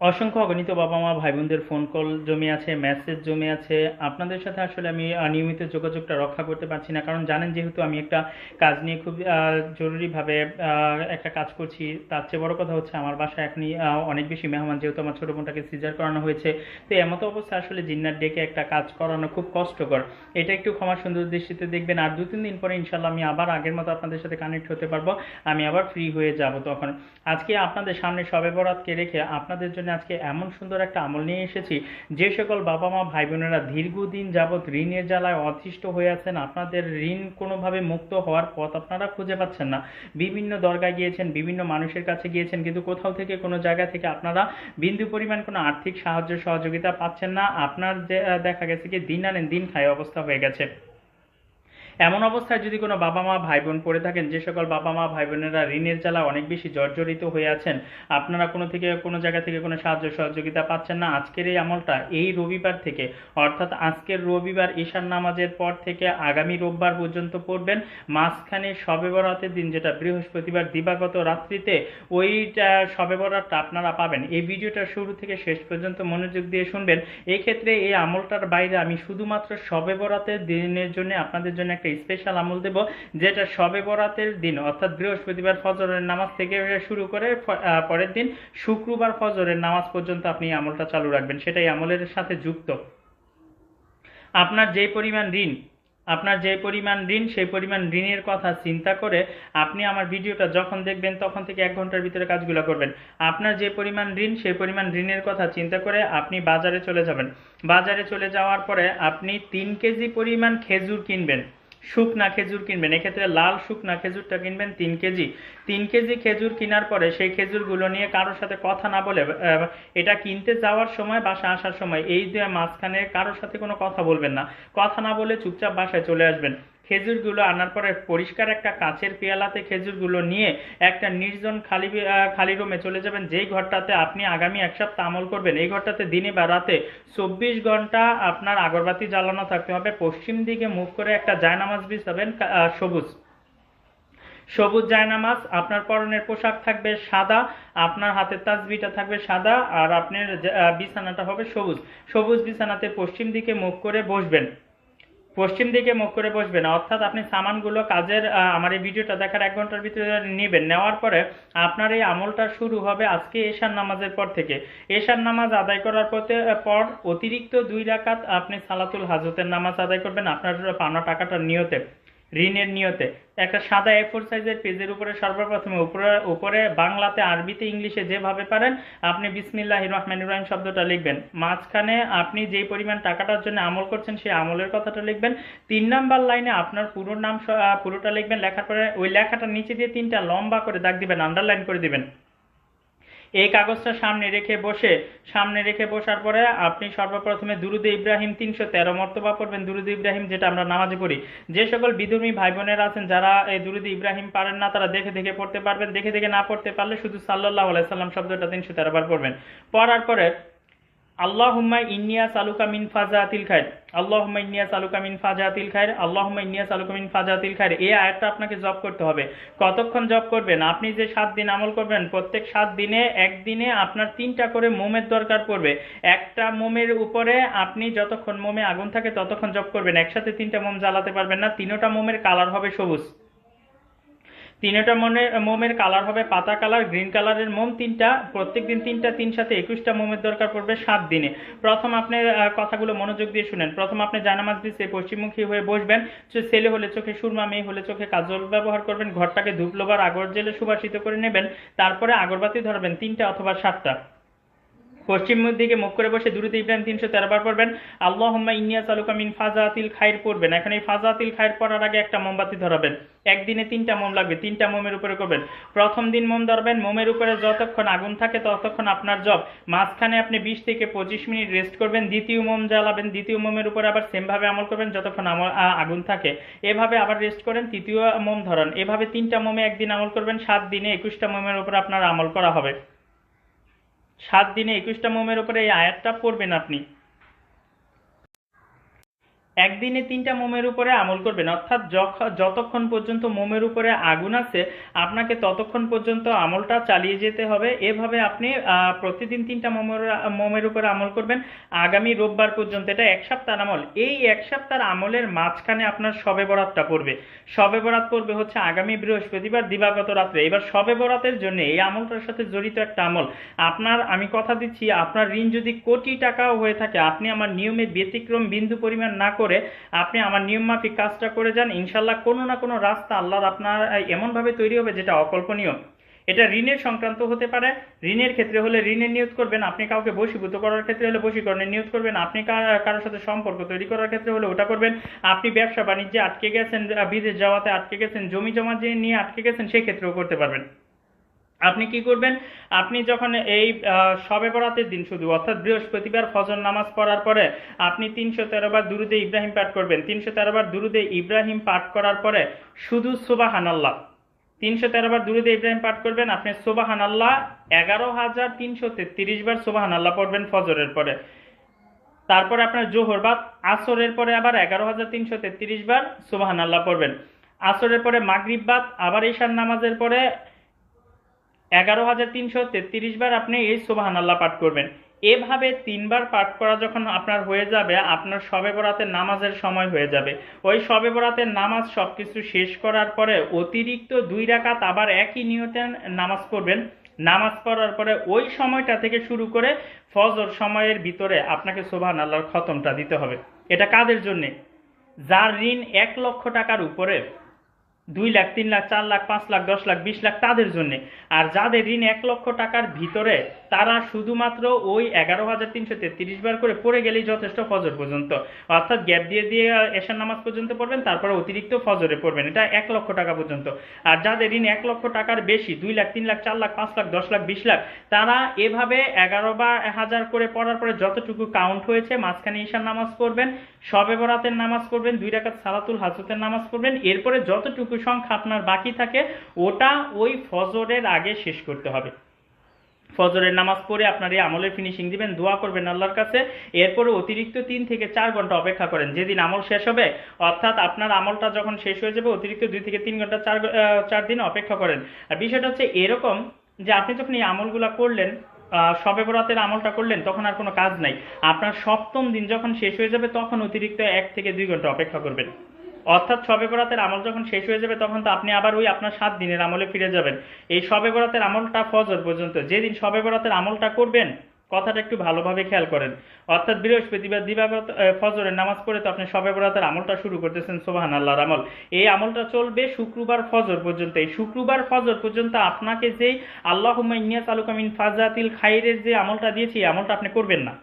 অসংখ্য অগণিত বাবা মা ভাই বোনদের ফোন কল জমে আছে মেসেজ জমে আছে। আপনাদের সাথে আসলে আমি নিয়মিত যোগাযোগটা রক্ষা করতে পারছি না। কারণ জানেন যেহেতু আমি একটা কাজ নিয়ে খুব জরুরিভাবে একটা কাজ করছি। তার চেয়ে বড় কথা হচ্ছে আমার বাসায় এখনই অনেক বেশি মেহমান যেহেতু আমার ছোটো বোনটাকে সিজার করানো হয়েছে। তো এমতো অবস্থা আসলে জিন্নার ডেকে একটা কাজ করানো খুব কষ্টকর। এটা একটু ক্ষমা সুন্দর দৃষ্টিতে দেখবেন। আর দু তিন দিন পরে ইনশাল্লাহ আমি আবার আগের মতো আপনাদের সাথে কানেক্ট হতে পারব। আমি আবার ফ্রি হয়ে যাব তখন। আজকে আপনাদের সামনে সবে বরাতকে রেখে আপনাদের জন্য আজকে এমন সুন্দর একটা আমল নিয়ে এসেছি, যে সকল বাবা মা ভাই বোনেরা দীর্ঘদিন যাবৎ ঋণের জ্বালায় অতিষ্ঠ হয়ে আছেন, আপনাদের ঋণ কোনোভাবে মুক্ত হওয়ার পথ আপনারা খুঁজে পাচ্ছেন না। বিভিন্ন দরগায় গিয়েছেন, বিভিন্ন মানুষের কাছে গিয়েছেন, কিন্তু কোথাও থেকে কোনো জায়গা থেকে আপনারা বিন্দু পরিমাণ কোনো আর্থিক সাহায্য, সহযোগিতা পাচ্ছেন না। আপনার দেখা গেছে কি, দিন আনেন, দিন খায় অবস্থা হয়ে গেছে। এমন অবস্থায় যদি কোনো বাবা মা ভাই বোন পড়ে থাকেন, যে সকল বাবা মা ভাই বোনেরা ঋণের জ্বালা অনেক বেশি জর্জরিত হয়ে আছেন, আপনারা কোনো থেকে কোনো জায়গা থেকে কোনো সাহায্য সহযোগিতা পাচ্ছেন না। আজকের এই আমলটা এই রবিবার থেকে, অর্থাৎ আজকের রবিবার ঈশান নামাজের পর থেকে আগামী রোববার পর্যন্ত পড়বেন। মাঝখানে শবে বরাতের দিন, যেটা বৃহস্পতিবার দিবাগত রাত্রিতে, ওইটা শবে বরাতটা আপনারা পাবেন। এই ভিডিওটা শুরু থেকে শেষ পর্যন্ত মনোযোগ দিয়ে শুনবেন। এই ক্ষেত্রে এই আমলটার বাইরে আমি শুধুমাত্র শবে বরাতের দিনের জন্য আপনাদের জন্য একটা স্পেশাল আমল দেব, যেটা শবে বরাতের দিন, অর্থাৎ বৃহস্পতিবার ফজরের নামাজ থেকে শুরু করে পরের দিন শুক্রবার ফজরের নামাজ পর্যন্ত আপনি আমলটা চালু রাখবেন। সেটাই আমলের সাথে যুক্ত। আপনার যে পরিমাণ ঋণ, আপনার যে পরিমাণ ঋণ, সেই পরিমাণ ঋণের কথা চিন্তা করে আপনি আমার ভিডিওটা যখন দেখবেন, তখন থেকে এক ঘণ্টার ভিতরে কাজগুলো করবেন। আপনার যে পরিমাণ ঋণ, সেই পরিমাণ ঋণের কথা চিন্তা করে আপনি বাজারে চলে যাবেন। বাজারে চলে যাওয়ার পরে আপনি তিন কেজি পরিমাণ খেজুর কিনবেন। শুকনা খেজুর কিনবেন। এক্ষেত্রে লাল শুকনা খেজুরটা কিনবেন তিন কেজি। তিন কেজি খেজুর কেনার পরে সেই খেজুরগুলো নিয়ে কারোর সাথে কথা না বলে এটা কিনতে যাওয়ার সময় বাসা আসার সময় এই যে মাঝখানে কারোর সাথে কোনো কথা বলবেন না। কথা না বলে চুপচাপ বাসায় চলে আসবেন। খেজুরগুলো আনার পরে পরিষ্কার একটা কাচের পেয়ালাতে খেজুরগুলো নিয়ে একটা নির্জন খালি খালি রুমে চলে যাবেন। যেই ঘরটাতে আপনি আগামী এক সপ্তাহ আমল করবেন এই ঘরটাতে দিনে বা রাতে চব্বিশ ঘণ্টা আপনার আগরবাতি জ্বালানো থাকতে হবে। পশ্চিম দিকে মুখ করে একটা জায়নামাজ আহ, সবুজ। সবুজ জায়নামাজ আপনার পরনের পোশাক থাকবে সাদা আপনার হাতের তাজবিটা থাকবে সাদা আর আপনার বিছানাটা হবে সবুজ। সবুজ বিছানাতে পশ্চিম দিকে মুখ করে বসবেন। পশ্চিম দিকে মুখ করে বসবেন। অর্থাৎ আপনি সামানগুলো কাজের আমার এই ভিডিওটা দেখার এক ঘণ্টার ভিতরে নেবেন। নেওয়ার পরে আপনার এই আমলটা শুরু হবে আজকে এশার নামাজের পর থেকে। এশার নামাজ আদায় করার পথে পর অতিরিক্ত দুই রাকাত আপনি সালাতুল হাজতের নামাজ আদায় করবেন আপনার পাওনা টাকাটা নিয়তে। ঋণের নিয়তে। একটা সাদা এ ফোর সাইজের পেজের উপরে সর্বপ্রথমে উপরে উপরে বাংলাতে আরবিতে ইংলিশে যেভাবে পারেন, আপনি বিসমিল্লাহ রহমান ইব্রাহিম শব্দটা লিখবেন। মাঝখানে আপনি যেই পরিমাণ টাকাটার জন্য আমল করছেন, সেই আমলের কথাটা লিখবেন। তিন নাম্বার লাইনে আপনার পুরো নাম পুরোটা লিখবেন। লেখার পরে ওই লেখাটা নিচে দিয়ে তিনটা লম্বা করে দাগ দিবেন, আন্ডারলাইন করে দিবেন। এই কাগজটা সামনে রেখে বসে, সামনে রেখে বসার পরে আপনি সর্বপ্রথমে দুরুদ ইব্রাহিম তিনশো তেরো মর্তবা পড়বেন। দুরুদ ইব্রাহিম যেটা আমরা নামাজ পড়ি। যে সকল বিধর্মী ভাই বোনেরা আছেন, যারা এই দুরুদ ইব্রাহিম পারেন না, তারা দেখে দেখে পড়তে পারবেন। দেখে দেখে না পড়তে পারলে শুধু সাল্লাহ আলাইসাল্লাম শব্দটা তিনশো তেরো বার পড়বেন। পড়ার পরে আল্লাহুম্মা ইন্নিয়া সালুকা মিন ফাজাতিল খাইর। আল্লাহুম্মা ইন্নিয়া সালুকা মিন ফাজাতিল খাইর। আল্লাহুম্মা ইন্নিয়া সালুকা মিন ফাজাতিল খাইর। এই আয়াতটা আপনাকে জপ করতে হবে। কতক্ষণ জপ করবেন? আপনি যে সাত দিন আমল করবেন, প্রত্যেক সাত দিনে একদিনে আপনার তিনটা করে মোমের দরকার পড়বে। একটা মোমের উপরে আপনি যতক্ষণ মোমে আগুন থাকে ততক্ষণ জপ করবেন। একসাথে তিনটা মোম জ্বালাতে পারবেন না। তিনোটা মোমের কালার হবে সবুজ। তিনটা মনে, মোমের কালার হবে পাতা কালার গ্রিন কালারের মোম তিনটা প্রত্যেক দিন তিনটা, তিন সাথে একুশটা মোমের দরকার পড়বে সাত দিনে। প্রথম আপনি কথাগুলো মনোযোগ দিয়ে শুনেন। প্রথম আপনি জানামাজ দিচ্ছে পশ্চিমমুখী হয়ে বসবেন ছেলে হলে চোখে সুরমা, মেয়ে হলে চোখে কাজল ব্যবহার করবেন, ঘরটাকে ধূপলোবার আগর জেলে সুবাসিত করে নেবেন, তারপরে আগরবাতি ধরবেন, তিনটা অথবা সাতটা। পশ্চিম দিকে মুখ করে বসে দুরুদ ইব্রাহিম তিনশো তেরো বার পড়বেন। আল্লাহম্মা ইন্নিয়া সালুকা মিন ফাজাতিল খাইর পড়বেন। এখন এই ফাজাতিল খায়ের পড়ার আগে একটা মোমবাতি ধরাবেন। একদিনে তিনটা মোম লাগবে, তিনটা মোমের উপরে করবেন। প্রথম দিন মোম ধরবেন, মোমের উপরে যতক্ষণ আগুন থাকে ততক্ষণ আপনার জব। মাঝখানে আপনি বিশ থেকে পঁচিশ মিনিট রেস্ট করবেন, দ্বিতীয় মোম জ্বালাবেন, দ্বিতীয় মোমের উপরে আবার সেমভাবে আমল করবেন যতক্ষণ আগুন থাকে। এভাবে আবার রেস্ট করেন, তৃতীয় মোম ধরান। এভাবে তিনটা মোমে একদিন আমল করবেন, সাত দিনে একুশটা মোমের উপর আপনার আমল করা হবে। সাত দিনে একুশটা মোমের ওপরে এই আয়াতটা পড়বেন আপনি। একদিনে তিনটা মোমের উপরে আমল করবেন। অর্থাৎ যতক্ষণ পর্যন্ত মোমের উপরে আগুন আছে, আপনাকে ততক্ষণ পর্যন্ত আমলটা চালিয়ে যেতে হবে। এভাবে আপনি প্রতিদিন তিনটা মোমের মোমের উপরে আমল করবেন। আগামী রোববার পর্যন্ত এটা এক সপ্তাহ আমল। এই এক সপ্তাহ আমলের মাঝখানে আপনার শবে বরাতটা পড়বে। শবে বরাত পড়বে হচ্ছে আগামী বৃহস্পতিবার, দিবাগত রাত্রে। এবার শবে বরাতের জন্য এই আমলটার সাথে জড়িত একটা আমল। আপনার, আমি কথা দিচ্ছি, আপনার ঋণ যদি কোটি টাকাও হয়ে থাকে, আপনি আমার নিয়মে ব্যতিক্রম বিন্দু পরিমাণ না করে আপনি আমার নিয়ম মাফিক কাজটা করে যান ইনশাল্লাহ কোনো না কোনো রাস্তা আল্লাহর আপনার এমনভাবে তৈরি হবে যেটা অকল্পনীয়। এটা ঋণের সংক্রান্ত হতে পারে, ঋণের ক্ষেত্রে হলে ঋণের নিয়োগ করবেন, আপনি কাউকে বশীভূত করার ক্ষেত্রে হলে বশীকরণের নিয়োগ করবেন, আপনি কারোর সাথে সম্পর্ক তৈরি করার ক্ষেত্রে হলে ওটা করবেন, আপনি ব্যবসা বাণিজ্যে আটকে গেছেন বিদেশ যাওয়াতে আটকে গেছেন জমি জমা যে নিয়ে আটকে গেছেন সেই ক্ষেত্রেও করতে পারবেন। আপনি কি করবেন? আপনি যখন এই শবে বরাতের দিন শুধু, অর্থাৎ বৃহস্পতিবার ফজর নামাজ পড়ার পরে আপনি তিনশো তেরো বার দুরুদে ইব্রাহিম পাঠ করবেন। তিনশো তেরো বার দুরুদে ইব্রাহিম পাঠ করার পরে শুধু সুবাহান আল্লাহ তিনশো তেরো বার দুরুদে ইব্রাহিম পাঠ করবেন, আপনি সুবাহান আল্লাহ এগারো হাজার তিনশো তেত্রিশ বার সুবাহান আল্লাহ পড়বেন ফজরের পরে। তারপরে আপনার জোহর বাদ আসরের পরে আবার এগারো হাজার তিনশো তেত্রিশ বার সুবাহান আল্লাহ পড়বেন। আসরের পরে মাগরিব বাদ আবার ঈশান নামাজের পরে এগারো হাজার তিনশো তেত্রিশ বার আপনি এই সুবাহান আল্লাহ পাঠ করবেন। এভাবে তিনবার পাঠ করা যখন আপনার হয়ে যাবে, আপনার শবে বরাতের নামাজের সময় হয়ে যাবে। ওই শবে বরাতের নামাজ সবকিছু শেষ করার পরে অতিরিক্ত দুই রাকাত আবার একই নিয়তে নামাজ পড়বেন। নামাজ পড়ার পরে ওই সময়টা থেকে শুরু করে ফজর সময়ের ভিতরে আপনাকে সোভান আল্লাহর খতমটা দিতে হবে। এটা কাদের জন্যে? যার ঋণ এক লক্ষ টাকার উপরে দুই লাখ, তিন লাখ, চার লাখ, পাঁচ লাখ, দশ লাখ, বিশ লাখ তাদের জন্য। আর যাদের ঋণ এক লক্ষ টাকার ভিতরে, তারা শুধুমাত্র ওই এগারো হাজার তিনশো তেত্রিশ বার করে পড়ে গেলেই যথেষ্ট ফজর পর্যন্ত। অর্থাৎ গ্যাপ দিয়ে দিয়ে এশার নামাজ পর্যন্ত পড়বেন, তারপরে অতিরিক্ত ফজরে পড়বেন। এটা এক লক্ষ টাকা পর্যন্ত। আর যাদের ঋণ এক লক্ষ টাকার বেশি, দুই লাখ, তিন লাখ, চার লাখ, পাঁচ লাখ, দশ লাখ, বিশ লাখ, তারা এভাবে এগারো বা হাজার করে পড়ার পরে যতটুকু কাউন্ট হয়েছে, মাঝখানে ঈশার নামাজ পড়বেন, শবে বরাতের নামাজ পড়বেন, দুই রাকাত সালাতুল হাজতের নামাজ পড়বেন, এরপরে যতটুকু সংখ্যা আপনার বাকি থাকে, ওটা ওই ফজরের আগে শেষ করতে হবে। ফজরের নামাজ পড়ে আপনার এই আমলের ফিনিশিং দিবেন, দোয়া করবেন আল্লাহর কাছে। এরপরে অতিরিক্ত তিন থেকে চার ঘণ্টা অপেক্ষা করেন। যেদিন আমল শেষ হবে, অর্থাৎ আপনার আমলটা যখন শেষ হয়ে যাবে, অতিরিক্ত দুই থেকে তিন ঘণ্টা, চার চার দিন অপেক্ষা করেন। আর বিষয়টা হচ্ছে এরকম যে আপনি যখন এই আমলগুলা করলেন শবে বরাতের আমলটা করলেন, তখন আর কোনো কাজ নাই। আপনার সপ্তম দিন যখন শেষ হয়ে যাবে, তখন অতিরিক্ত এক থেকে দুই ঘণ্টা অপেক্ষা করবেন। অর্থাৎ শবে বরাতের আমল যখন শেষ হয়ে যাবে, তখন তো আপনি আবার ওই আপনার সাত দিনের আমলে ফিরে যাবেন। এই শবে বরাতের আমলটা ফজর পর্যন্ত। যেদিন শবে বরাতের আমলটা করবেন, কথাটা একটু ভালোভাবে খেয়াল করেন। অর্থাৎ বৃহস্পতিবার দিবাগত ফজরের নামাজ পড়ে তো আপনি শবে বরাতের আমলটা শুরু করতেছেন সোহান আল্লাহর আমল। এই আমলটা চলবে শুক্রবার ফজর পর্যন্ত। এই শুক্রবার ফজর পর্যন্ত আপনাকে যেই আল্লাহ ইনিয়াস আলুকামিন ফাজাতিল খাইরের যে আমলটা দিয়েছি আমলটা আপনি করবেন না।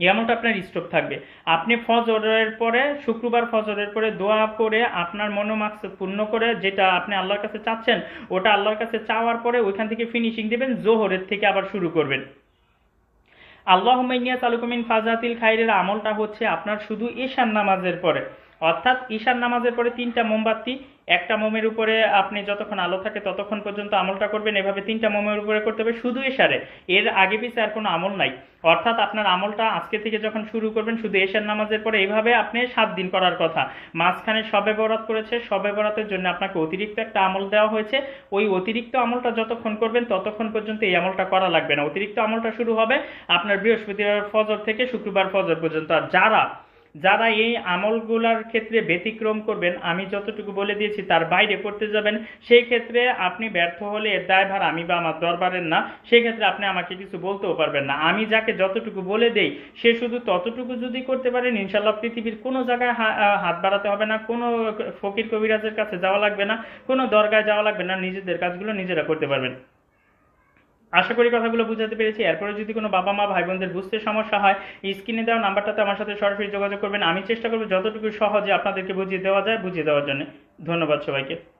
এই আমলটা আপনার স্টপ থাকবে। আপনি ফজরের পরে, শুক্রবার ফজরের পরে দোয়া করে আপনার মনোমাক্স পূর্ণ করে যেটা আপনি আল্লাহর কাছে চাচ্ছেন, ওটা আল্লাহর কাছে চাওয়ার পরে ওইখান থেকে ফিনিশিং দেবেন, জোহরের থেকে আবার শুরু করবেন। আল্লাহ মাইনিয়া তালুকমিন ফাজাতিল খাইরের আমলটা হচ্ছে আপনার শুধু ঈশান নামাজের পরে। অর্থাৎ ঈশার নামাজের পরে তিনটা মোমবাতি, একটা মোমের উপরে আপনি যতক্ষণ আলো থাকে ততক্ষণ পর্যন্ত আমলটা করবেন। এভাবে তিনটা মোমের উপরে করতে হবে শুধু এশারে। এর আগে পিছে আর কোনো আমল নাই। অর্থাৎ আপনার আমলটা আজকে থেকে যখন শুরু করবেন, শুধু এশার নামাজের পরে এইভাবে আপনি সাত দিন করার কথা। মাঝখানে সবে বরাত করেছে, সবে বরাতের জন্য আপনাকে অতিরিক্ত একটা আমল দেওয়া হয়েছে। ওই অতিরিক্ত আমলটা যতক্ষণ করবেন ততক্ষণ পর্যন্ত এই আমলটা করা লাগবে না। অতিরিক্ত আমলটা শুরু হবে আপনার বৃহস্পতিবার ফজর থেকে শুক্রবার ফজর পর্যন্ত। আর যারা যারা এই আমলগুলার ক্ষেত্রে ব্যতিক্রম করবেন, আমি যতটুকু বলে দিয়েছি, তার বাইরে করতে যাবেন। সেই ক্ষেত্রে আপনি ব্যর্থ হলে এর দায়ভার আমি বা আমার দরবারের না। সেই ক্ষেত্রে আপনি আমাকে কিছু বলতেও পারবেন না। আমি যাকে যতটুকু বলে দেই, সে শুধু ততটুকু যদি করতে পারেন ইনশাল্লাহ পৃথিবীর কোনো জায়গায় হাত বাড়াতে হবে না। কোনো ফকির কবিরাজের কাছে যাওয়া লাগবে না। কোনো দরগায় যাওয়া লাগবে না। নিজেদের কাজগুলো নিজেরা করতে পারবেন। আশা করি কথাগুলো বুঝাতে পেরেছি। এরপরে যদি কোনো বাবা মা ভাই বোনদের বুঝতে সমস্যা হয়, স্ক্রিনে দেওয়া নাম্বারটাতে আমার সাথে সরাসরি যোগাযোগ করবেন। আমি চেষ্টা করব যতটুকু সহজে আপনাদেরকে বুঝিয়ে দেওয়া যায়, বুঝিয়ে দেওয়ার জন্য। ধন্যবাদ সবাইকে।